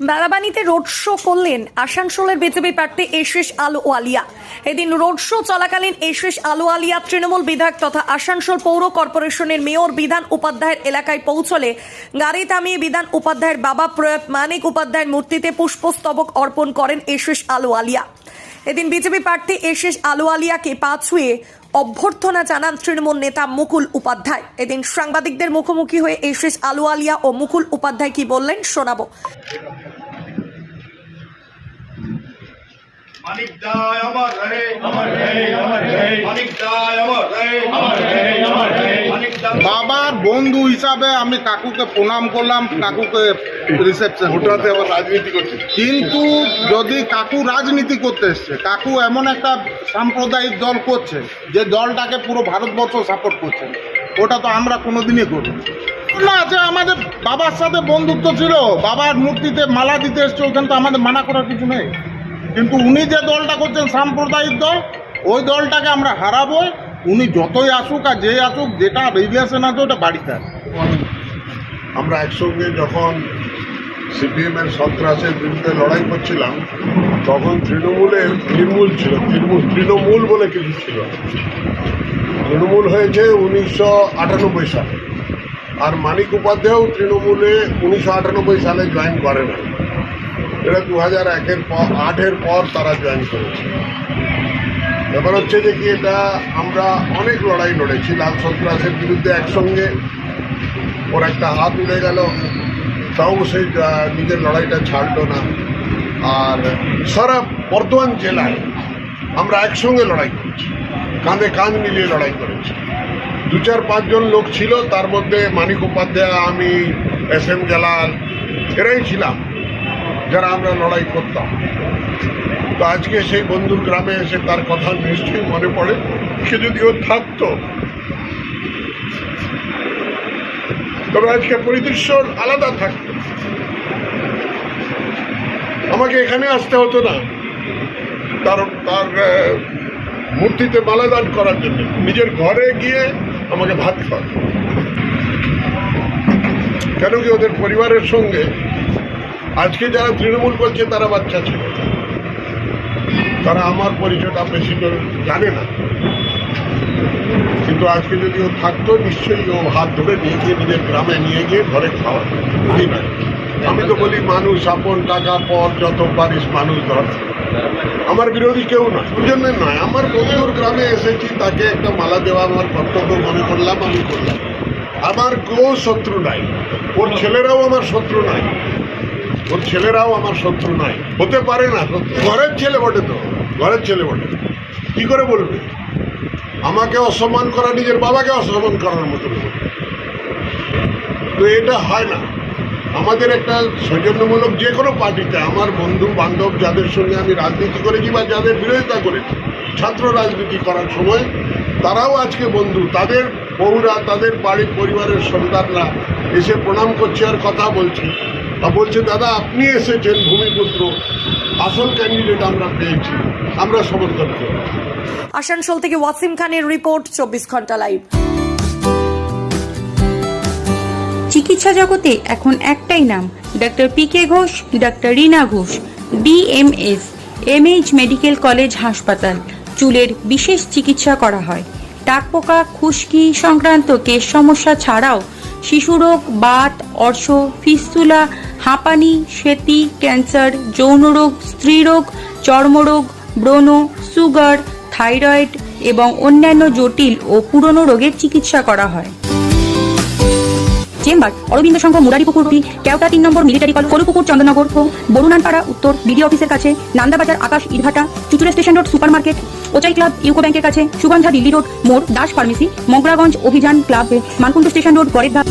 বারাবানিতে road show করলেন আসানসোলের BJP প্রার্থী এশেষ আলো আলিয়া এদিন রোড শো চলাকালীন এশেষ আলো আলিয়া তৃণমূল বিধায়ক তথা আসানসোল পৌর কর্পোরেশনের মেয়র বিধান উপাধ্যায়ের এলাকায় পৌঁছলে গাড়ি থামিয়ে বিধান উপাধ্যায়ের বাবা প্রয়াত মানিক উপাধ্যায়ের মূর্তিতে পুষ্পস্তবক অর্পণ করেন এশেষ আলো আলিয়া এদিন বিজেপি প্রার্থী এশেষ আলোয়ালিয়াকে পা ছুঁয়ে অভ্যর্থনা জানান তৃণমূল নেতা মুকুল উপাধ্যায়। এদিন সাংবাদিকদের মুখোমুখি হয়ে এশেষ আলোয়ালিয়া ও মুকুল উপাধ্যায় কি বললেন শোনাব। মানিক দায় আমার রে। আমার রে আমার রে। মানিক দায় আমার রে আমার রে আমার রে। বাবার বন্ধু হিসাবে আমি কাকুকে প্রণাম করলাম কাকুকে রিসেপশন ওটাতে আবার রাজনীতি করছে। কিন্তু যদি কাকু রাজনীতি করতে এসছে কাকু এমন একটা সাম্প্রদায়িক দল করছে যে দলটাকে পুরো ভারতবর্ষ সাপোর্ট করছে ওটা তো আমরা কোনোদিনই করি না। যে আমাদের বাবার সাথে বন্ধুত্ব ছিল বাবার মূর্তিতে মালা দিতে এসছে ওখানে তো আমাদের মানা করার কিছু নেই। কিন্তু উনি যে দলটা করছেন সাম্প্রদায়িক দল ওই দলটাকে আমরা হারাবো উনি যতই আসুক আর যে আসুক, যেটা রিলেশন আছে ওটা বাড়িতে আছে আমরা একসঙ্গে যখন সিপিএম এর সন্ত্রাসের বিরুদ্ধে লড়াই করছিলাম, তখন তৃণমূলের তৃণমূল ছিল, তৃণমূল তৃণমূল বলে কিছু ছিল তৃণমূল হয়েছে উনিশশো আটানব্বই সালে। আর মানিক উপাধ্যায়ও তৃণমূলে উনিশশো আটানব্বই সালে জয়েন করে না এটা দু হাজার একের পর, আটের পর তারা জয়েন করেছে। ব্যাপার হচ্ছে যে কি এটা আমরা অনেক লড়াই লড়েছি। লাল সন্ত্রাসের বিরুদ্ধে একসঙ্গে। ওর একটা হাত উড়ে গেল। তাও আহ, নিজের লড়াইটা ছাড়লো না। আর সারা বর্ধমান জেলায় আমরা একসঙ্গে লড়াই করেছি। কাঁধে কাঁধ মিলিয়ে লড়াই করেছি। দু চার পাঁচজন লোক ছিল তার মধ্যে মানিক উপাধ্যায় আমি এস এম জালাল এরাই ছিলাম। যারা আমরা লড়াই করতাম। তো আজকে সেই বন্ধুর গ্রামে এসে তার কথা নিশ্চয়ই মনে পড়ে। সে যদি ও থাকতো। তবে আজকে পরিদৃশ্য আলাদা থাকতো। আমাকে এখানে আসতে হতো না। তার তার মূর্তিতে মালাদান করার জন্য। নিজের ঘরে গিয়ে আমাকে ভাত খাওয়াতো। কেন কি ওদের পরিবারের সঙ্গে আজকে যারা তৃণমূল করছে, তারা বাচ্চা ছিল। তারা আমার পরিচয়টা বেশি করে জানে না। কিন্তু আজকে যদি ও থাকতো, নিশ্চয়ই ও হাত ধরে নিয়ে গিয়ে নিজের গ্রামে নিয়ে গিয়ে ঘরে খাওয়া বুঝি না। আমি তো বলি, মানুষ আপন টাকা, পর যত পারিস মানুষ ধর। আমার বিরোধী কেউ নয়। জন্য নয়। আমার বন্ধুর গ্রামে এসেছি, তাকে একটা মালা দেওয়া আমার কর্তব্য মনে করলাম, আমি করলাম। আমার কেউ শত্রু নাই। ওর ছেলেরাও আমার শত্রু নাই। ওর ছেলেরাও আমার শত্রু নাই। হতে পারে না ঘরের ছেলে বটে তো, ঘরের ছেলে বটে। কি করে বলবে? আমাকে অসম্মান করা, নিজের বাবাকে অসম্মান করার মতো। তো এটা হয় না। আমাদের একটা সৌজন্যমূলক যে কোনো পার্টিতে আমার বন্ধু, বান্ধব, যাদের সঙ্গে আমি রাজনীতি করেছি বা যাদের বিরোধিতা করেছি, ছাত্র রাজনীতি করার সময়, তারাও আজকে বন্ধু, তাদের বউরা, তাদের বাড়ির পরিবারের সন্তানরা এসে প্রণাম করছে আর কথা বলছে। তা বলছে দাদা আপনি এসেছেন ভূমিপুত্র। আসল ক্যান্ডিডেট আমরা পেয়েছি। আমরা সমর্থন করি আসানসোল থেকে ওয়াসিম খানের রিপোর্ট চব্বিশ ঘণ্টা লাইভ। চিকিৎসা জগতে এখন একটাই নাম doctor P K Ghosh doctor Rina Ghosh BMS MH medical college হাসপাতাল চুলের বিশেষ চিকিৎসা করা হয়। টাকপোকা খুশকি সংক্রান্ত কেশ সমস্যা ছাড়াও শিশুরোগ বাত, অর্শ, ফিস্তুলা, হাঁপানি, সেতি, ক্যান্সার যৌনরোগ স্ত্রীরোগ চর্মরোগ ব্রণ, সুগার, থাইরয়েড এবং অন্যান্য জটিল ও পুরনো রোগের চিকিৎসা করা হয়। চেম্বার, অরবিন্দ সংঘ মুরারিপুকুর রোড কেওটা তিন নম্বর মিলিটারি কল, কলুপুকুর, চন্দননগর বরুণানপাড়া, উত্তর বিডি অফিসের কাছে, নান্দাবাজার, আকাশ, ইটভাটা, Chuchura station road super market ওচাই club, UCO ব্যাংকের কাছে, সুগন্ধা দিল্লি রোড, মোড়, দাস ফার্মেসি, মগরাগঞ্জ অভিযান ক্লাব মানকুণ্ড স্টেশন রোড পরের ধাপ